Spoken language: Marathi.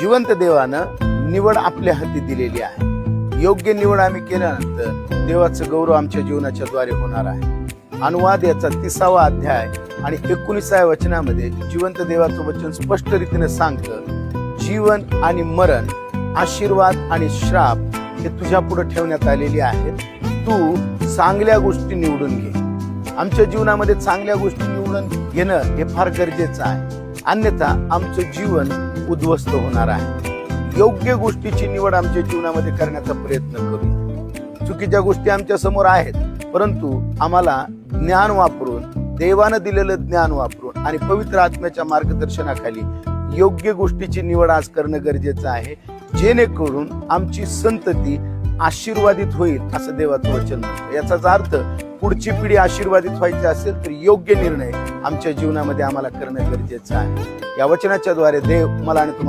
जिवंत देवानं निवड आपल्या हाती दिलेली आहे. योग्य निवड आम्ही केल्यानंतर देवाचं गौरव आमच्या जीवनाच्या द्वारे होणार आहे. अनुवाद याचा तिसावा अध्याय आणि एकोणीसाव्या वचनामध्ये जिवंत देवाचं वचन स्पष्ट रीतीने सांगतं जीवन आणि मरण आशीर्वाद आणि श्राप हे तुझ्या पुढे ठेवण्यात आलेली आहेत. तू चांगल्या गोष्टी निवडून घे. आमच्या जीवनामध्ये चांगल्या गोष्टी निवडून घेणं हे फार गरजेचं आहे. अन्यथा आमचं जीवन उद्ध्वस्त होणार आहे. योग्य गोष्टीची निवड आमच्या जीवनामध्ये करण्याचा प्रयत्न करूया. चुकीच्या गोष्टी आमच्यासमोर आहेत परंतु आम्हाला ज्ञान वापरून देवानं दिलेलं ज्ञान वापरून आणि पवित्र आत्म्याच्या मार्गदर्शनाखाली योग्य गोष्टीची निवड आज करणं गरजेचं आहे. जेणेकरून आमची संतती आशीर्वादित होईल असं देवाचं वचन म्हणतं. याचाच अर्थ पुढची पिढी आशीर्वादित व्हायची असेल तर योग्य निर्णय आमच्या जीवनामध्ये आम्हाला करणं गरजेचं आहे. या वचनाच्या द्वारे देव मला आणि तुम्हाला